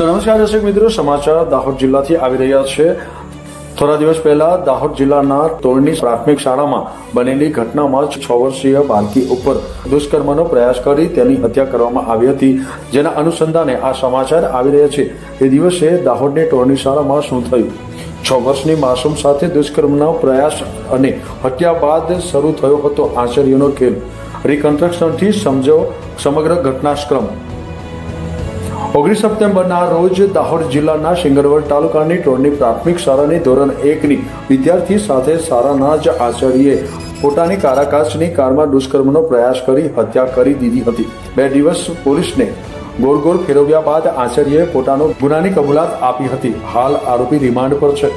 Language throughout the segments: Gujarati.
નમસ્કાર દર્શક મિત્રો, સમાચાર દાહોદ જિલ્લાથી આવી રહ્યા છે. થોડા દિવસ પહેલા દાહોદ જિલ્લાના તોરણી પ્રાથમિક શાળામાં બનેલી ઘટનામાં છ વર્ષીય બાળકી ઉપર દુષ્કર્મનો પ્રયાસ કરી તેની હત્યા કરવામાં આવી હતી. જેના અનુસંધાને આ સમાચાર આવી રહ્યા છે. એ દિવસે દાહોદની ટોરણી શાળામાં શું થયું? છ વર્ષની માસૂમ સાથે દુષ્કર્મનો પ્રયાસ અને હત્યા બાદ શરૂ થયો હતો આશ્ચર્યનો ખેલ. રિકન્સ્ટ્રક્શનથી સમજો સમગ્ર ઘટનાક્રમ ઓગણીસ સપ્ટેમ્બરના રોજ દાહોદ જિલ્લાના સિંગરવડ તાલુકાની ટોળની પ્રાથમિક શાળાની ધોરણ એકની વિદ્યાર્થી સાથે શાળાના જ આચાર્યએ પોતાની કારાકાશની કારમાં દુષ્કર્મનો પ્રયાસ કરી હત્યા કરી દીધી હતી. બે દિવસ પોલીસને ગોળ ગોળ ફેરવ્યા બાદ આચાર્યએ પોતાનો ગુનાની કબૂલાત આપી હતી. હાલ આરોપી રિમાન્ડ પર છે.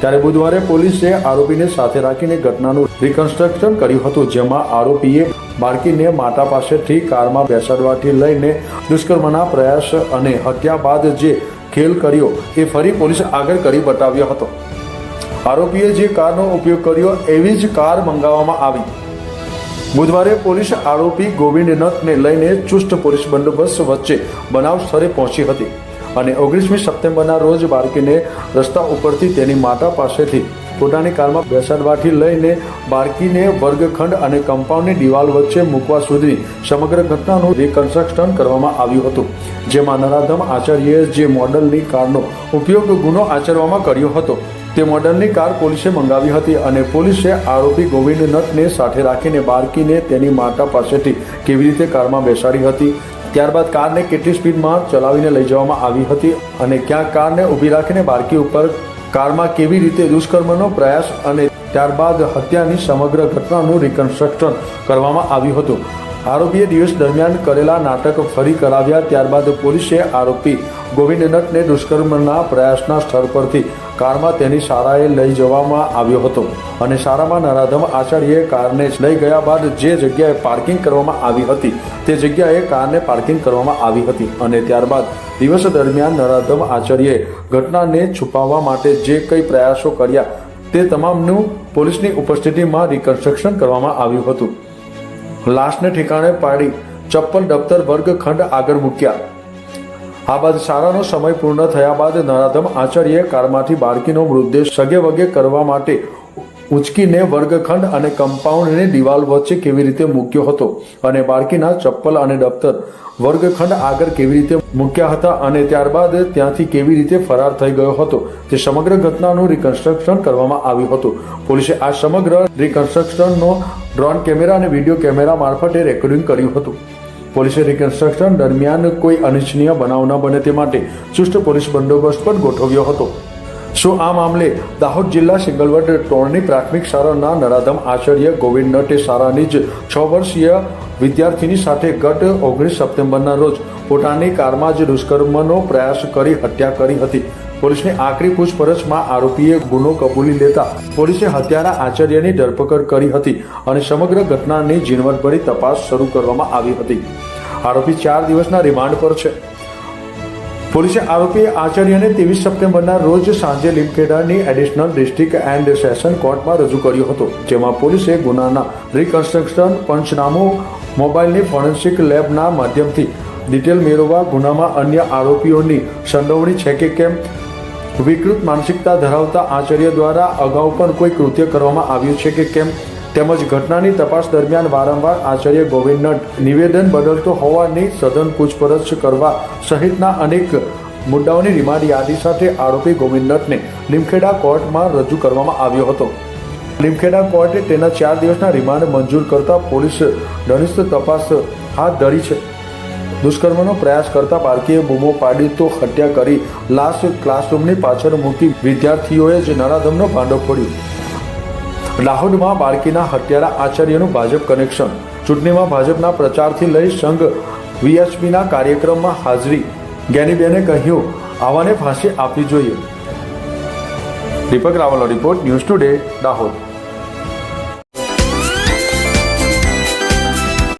ત્યારે બુધવારે પોલીસે આરોપીને સાથે રાખીને ઘટનાનું રિકન્સ્ટ્રક્શન કર્યું હતું, જેમાં આરોપીએ બાળકીને માતા પાસેથી કારમાં બેસાડવાથી લઈને દુષ્કર્મના પ્રયાસ અને હત્યા બાદ જે ખેલ કર્યો એ ફરી પોલીસ આગળ કરી બતાવ્યો હતો. આરોપીએ જે કારનો ઉપયોગ કર્યો એવી જ કાર મંગાવવામાં આવી. બુધવારે પોલીસ આરોપી ગોવિંદ નથને લઈને ચુસ્ત પોલીસ બંદોબસ્ત વચ્ચે બનાવ સ્થળે પહોંચી હતી. અને ઓગણીસમી સપ્ટેમ્બરના રોજ બાળકીને રસ્તા ઉપરથી તેની માતા પાસેથી પોતાની કારમાં બેસાડવાથી લઈને બાળકીને વર્ગખંડ અને કમ્પાઉન્ડની દિવાલ વચ્ચે મૂકવા સુધી સમગ્ર ઘટનાનું રિકન્સ્ટ્રક્શન કરવામાં આવ્યું હતું. જેમાં નરાધમ આચાર્યએ જે મોડલની કારનો ઉપયોગ ગુનો આચરવામાં કર્યો હતો, તે મોડલની કાર પોલીસે મંગાવી હતી અને પોલીસે આરોપી ગોવિંદ નટને સાથે રાખીને બાળકીને તેની માતા પાસેથી કેવી રીતે કારમાં બેસાડી હતી ત્યારબાદ કારને કેટલી સ્પીડમાં ચલાવીને લઈ જવામાં આવી હતી અને ક્યાં કારને ઊભી રાખીને બાળકી ઉપર કારમાં કેવી રીતે દુષ્કર્મનો પ્રયાસ અને ત્યારબાદ હત્યાની સમગ્ર ઘટનાનું રિકન્સ્ટ્રક્શન કરવામાં આવ્યું હતું. આરોપીએ દિવસ દરમિયાન કરેલા નાટક ફરી કરાવ્યા, ત્યારબાદ પોલીસે આરોપી ગોવિંદ નટને દુષ્કર્મના પ્રયાસના સ્થળ પરથી કારમાં તેની શાળાએ લઈ જવામાં આવ્યો હતો અને શાળામાં નરાધમ આચાર્યએ કારને લઈ ગયા બાદ જે જગ્યાએ પાર્કિંગ કરવામાં આવી હતી, તે જગ્યાએ કારને પાર્કિંગ કરવામાં આવી હતી અને ત્યારબાદ દિવસ દરમિયાન નરાધમ આચાર્યએ ઘટનાને છુપાવવા માટે જે કંઈ પ્રયાસો કર્યા, તે તમામનું પોલીસની ઉપસ્થિતિમાં રિકન્સ્ટ્રક્શન કરવામાં આવ્યું હતું. લાશને ઠેકાણે પાડી ચપ્પલ, દફતર, વર્ગખંડ આગળ મૂક્યા. આ બાદ શાળાનો સમય પૂર્ણ થયા બાદ નરાધમ આચાર્યએ કારમાંથી બાળકીનો મૃતદેહ સગે વગે કરવા માટે ઉંચકીને વર્ગખંડ અને કમ્પાઉન્ડની દિવાલ વચ્ચે કેવી રીતે મૂક્યો હતો અને બાળકીના ચપ્પલ અને દફતર વર્ગખંડ આગળ કેવી રીતે મૂક્યા હતા અને ત્યારબાદ ત્યાંથી કેવી રીતે ફરાર થઈ ગયો હતો તે સમગ્ર ઘટનાનું રિકન્સ્ટ્રક્શન કરવામાં આવ્યું હતું. પોલીસે આ સમગ્ર રિકન્સ્ટ્રક્શનનો ડ્રોન કેમેરા અને વીડિયો કેમેરા મારફતે રેકોર્ડિંગ કર્યું હતું. પોલીસે રિકન્સ્ટ્રક્શન દરમિયાન કોઈ અનિચ્છનીય બનાવ ન બને તે માટે ચુસ્ત પોલીસ બંદોબસ્ત પણ ગોઠવ્યો હતો. શું આ મામલે દાહોદ જિલ્લા સિંગલવડ ટોળની પ્રાથમિક શાળાના નરાધમ આચાર્ય ગોવિંદ નટે શાળાની જ છ વર્ષીય વિદ્યાર્થીની સાથે ગત ઓગણીસ સપ્ટેમ્બરના રોજ પોતાની કારમાં જ દુષ્કર્મનો પ્રયાસ કરી હત્યા કરી હતી. પોલીસની આકરી પૂછપરછમાં આરોપીએ ગુનો કબૂલી લેતા પોલીસે હત્યારા આચાર્યની ધરપકડ કરી હતી અને સમગ્ર ઘટનાની ઝીણવટભરી તપાસ શરૂ કરવામાં આવી હતી. આરોપી ચાર દિવસના રિમાન્ડ પર છે. પોલીસે આરોપી આચાર્યને ત્રેવીસ સપ્ટેમ્બરના રોજ સાંજે લીમખેડાની એડિશનલ ડિસ્ટ્રિક્ટ એન્ડ સેશન કોર્ટમાં રજૂ કર્યો હતો, જેમાં પોલીસે ગુનાના રિકન્સ્ટ્રક્શન, પંચનામું, મોબાઈલની ફોરેન્સિક લેબના માધ્યમથી ડિટેલ મેળવવા ગુનામાં અન્ય આરોપીઓની સંડોવણી છે કે કેમ વિકૃત માનસિકતા ધરાવતા આચાર્ય દ્વારા અગાઉ પણ કોઈ કૃત્ય કરવામાં આવ્યું છે કે કેમ? તેમજ ઘટનાની તપાસ દરમિયાન વારંવાર આચાર્ય ગોવિંદ નટ નિવેદન બદલતો હોવાની સઘન પૂછપરછ કરવા સહિતના અનેક મુદ્દાઓની રિમાન્ડ યાદી સાથે આરોપી ગોવિંદ નટને લીમખેડા કોર્ટમાં રજૂ કરવામાં આવ્યો હતો. લીમખેડા કોર્ટે તેના ચાર દિવસના રિમાન્ડ મંજૂર કરતા પોલીસ ઘનિષ્ઠ તપાસ હાથ ધરી છે. દુષ્કર્મનો પ્રયાસ કરતા બાળકીએ બૂમો પાડી તો હત્યા કરી લાશ ક્લાસરૂમની પાછળ મૂકી વિદ્યાર્થીઓએ જ નરાધમનો ભાંડો ફોડ્યો. દાહોદમાં બાળકીના હત્યારા આચાર્યનું ભાજપ કનેક્શન ચૂંટણીમાં ભાજપના પ્રચારથી લઈ સંઘ વીએચપીના કાર્યક્રમમાં હાજરી. જ્ઞાનીબેને કહ્યું, આવાને ફાંસી આપવી જોઈએ. દીપક રાવલનો રિપોર્ટ ન્યૂઝ ટુડે દાહોદ